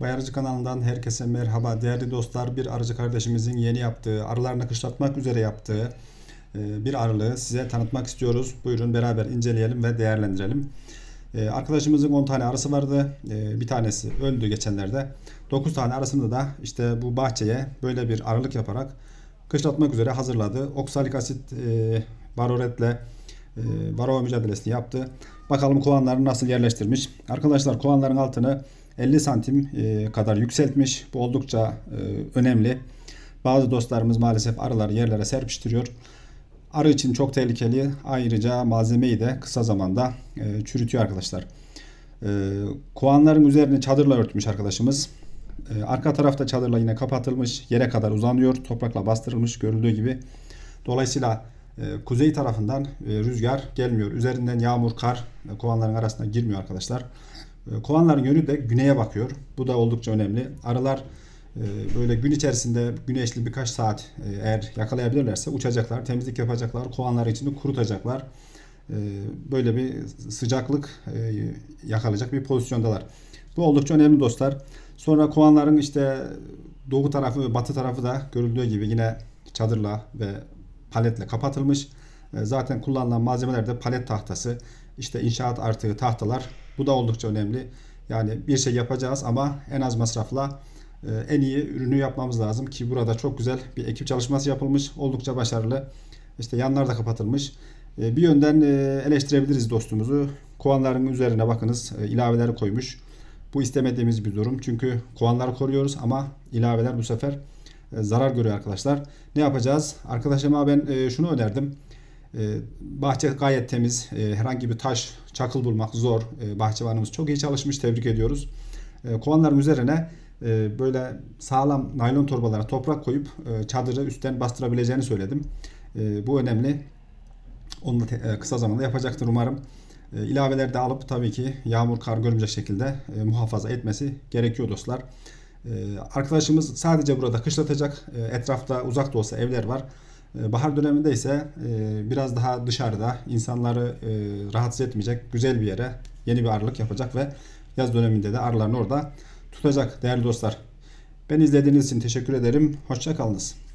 Bay kanalından herkese merhaba. Değerli dostlar bir arıcı kardeşimizin yeni yaptığı, arılarını kışlatmak üzere yaptığı e, bir arılığı size tanıtmak istiyoruz. Buyurun beraber inceleyelim ve değerlendirelim. E, Arkadaşımızın 10 tane arısı vardı. E, Bir tanesi öldü geçenlerde. 9 tane arısını da işte bu bahçeye böyle bir arılık yaparak kışlatmak üzere hazırladı. Oksalik asit baroretle varroa mücadelesini yaptı. Bakalım kovanları nasıl yerleştirmiş. Arkadaşlar kovanların altını 50 santim e, kadar yükseltmiş. Bu oldukça e, önemli. Bazı dostlarımız maalesef arıları yerlere serpiştiriyor. Arı için çok tehlikeli. Ayrıca malzemeyi de kısa zamanda e, çürütüyor arkadaşlar. Kovanların üzerini çadırla örtmüş arkadaşımız. Arka tarafta çadırla yine kapatılmış. Yere kadar uzanıyor. Toprakla bastırılmış görüldüğü gibi. Dolayısıyla kuzey tarafından rüzgar gelmiyor. Üzerinden yağmur, kar kovanların arasına girmiyor arkadaşlar. E, kovanların yönü de güneye bakıyor. Bu da oldukça önemli. Arılar e, böyle gün içerisinde güneşli birkaç saat e, eğer yakalayabilirlerse uçacaklar, temizlik yapacaklar, kovanları içini kurutacaklar. Böyle bir sıcaklık yakalayacak bir pozisyondalar. Bu oldukça önemli dostlar. Sonra kovanların işte doğu tarafı ve batı tarafı da görüldüğü gibi yine çadırla ve paletle kapatılmış. Zaten kullanılan malzemeler de palet tahtası, işte inşaat artığı tahtalar. Bu da oldukça önemli. Yani bir şey yapacağız ama en az masrafla e, en iyi ürünü yapmamız lazım ki burada çok güzel bir ekip çalışması yapılmış. Oldukça başarılı. İşte yanlar da kapatılmış. E, Bir yönden e, eleştirebiliriz dostumuzu. Kovanların üzerine bakınız ilaveleri koymuş. Bu istemediğimiz bir durum. Çünkü kovanları koruyoruz ama ilaveler bu sefer zarar görüyor arkadaşlar. Ne yapacağız? Arkadaşıma ben şunu önerdim. E, Bahçe gayet temiz. E, Herhangi bir taş, çakıl bulmak zor. E, Bahçıvanımız çok iyi çalışmış. Tebrik ediyoruz. Kovanların üzerine e, böyle sağlam naylon torbalara toprak koyup e, çadırı üstten bastırabileceğini söyledim. Bu önemli. Onu da e, kısa zamanda yapacaktır umarım. İlaveleri de alıp tabii ki yağmur kar görmeyecek şekilde muhafaza etmesi gerekiyor dostlar. Arkadaşımız sadece burada kışlatacak. Etrafta uzak da olsa evler var. E, Bahar döneminde ise e, biraz daha dışarıda insanları e, rahatsız etmeyecek güzel bir yere yeni bir arılık yapacak ve yaz döneminde de arılarını orada tutacak değerli dostlar. Beni izlediğiniz için teşekkür ederim. Hoşça kalınız.